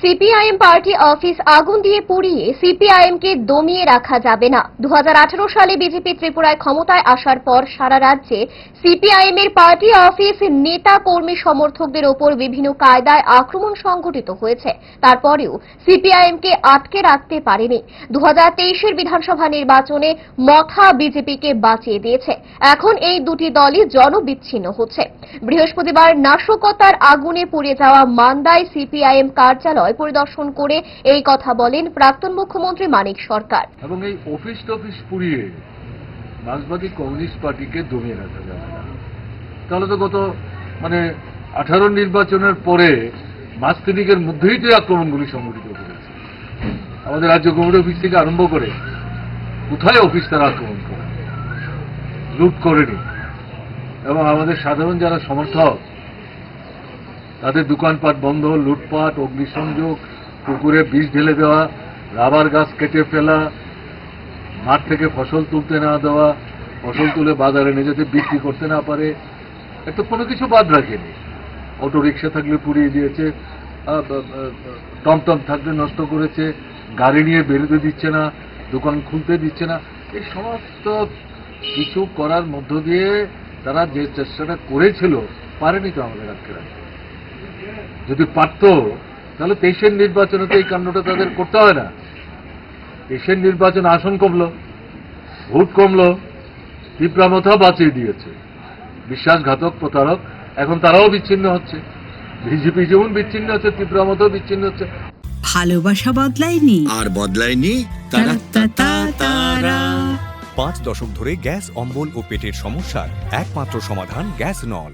CPIM party office আগুন দিয়ে পুড়িয়ে সিপিআইএমকে দমিয়ে রাখা যাবে না। দু হাজার আঠেরো সালে বিজেপি ত্রিপুরায় ক্ষমতায় আসার পর সারা রাজ্যে সিপিআইএম এর পার্টি অফিস নেতা কর্মী সমর্থকদের ওপর বিভিন্ন কায়দায় আক্রমণ সংঘটিত হয়েছে। তারপরেও সিপিআইএম কে আটকে রাখতে পারেনি। দু এর বিধানসভা নির্বাচনে মথা বিজেপিকে বাঁচিয়ে দিয়েছে। এখন এই দুটি দলই জনবিচ্ছিন্ন হচ্ছে। বৃহস্পতিবার নাশকতার আগুনে পুড়ে যাওয়া মান্দায় সিপিআইএম কার্যালয় পরিদর্শন করে এই কথা বলেন প্রাক্তন মুখ্যমন্ত্রী মানিক সরকার। এবং এই অফিস টফিস পুড়িয়ে মার্ক্সবাদী কমিউনিস্ট পার্টিকে দমিয়ে রাখা যাবে না। তাহলে তো গত মানে আঠারো নির্বাচনের পরে মাস তিনিকের মধ্যেই তো আক্রমণগুলি সংঘটিত করেছে আমাদের রাজ্য কমিটি অফিস থেকে আরম্ভ করে কোথায় অফিস তারা আক্রমণ করে? লুট করেনি। এবং আমাদের সাধারণ যারা সমর্থক তাদের দোকানপাট বন্ধ, লুটপাট, অগ্নিসংযোগ, পুকুরে বিষ ঢেলে দেওয়া, রাবার গাছ কেটে ফেলা, মাঠ থেকে ফসল তুলতে না দেওয়া, ফসল তুলে বাজারে নিয়ে যেতে বিক্রি করতে না পারে, এত কোনো কিছু বাদ রাখেনি। অটো রিক্সা থাকলে পুড়িয়ে দিয়েছে টমটম থাকলে নষ্ট করেছে, গাড়ি নিয়ে বেরোতে দিচ্ছে না, দোকান খুলতে দিচ্ছে না। এই সমস্ত কিছু করার মধ্য দিয়ে তারা যে চেষ্টাটা করেছিল, পারেনি তো আমাদের আটকে রাখতে। যদি পারত তাহলে তেইশের নির্বাচনে তো এই কাণ্ডটা তাদের করতে হয় না। তেইশের নির্বাচন আসন কমলো ভোট কমলো তীব্রামথা বাঁচিয়ে দিয়েছে। বিশ্বাসঘাতক প্রতারক এখন তারাও বিচ্ছিন্ন হচ্ছে। বিজেপি যেমন বিচ্ছিন্ন হচ্ছে তীব্রামথাও বিচ্ছিন্ন হচ্ছে। ভালোবাসা বদলায়নি। আর বদলায়নি তারা তারা তারা। পাঁচ দশক ধরে গ্যাস অম্বল ও পেটের সমস্যার একমাত্র সমাধান গ্যাস নল।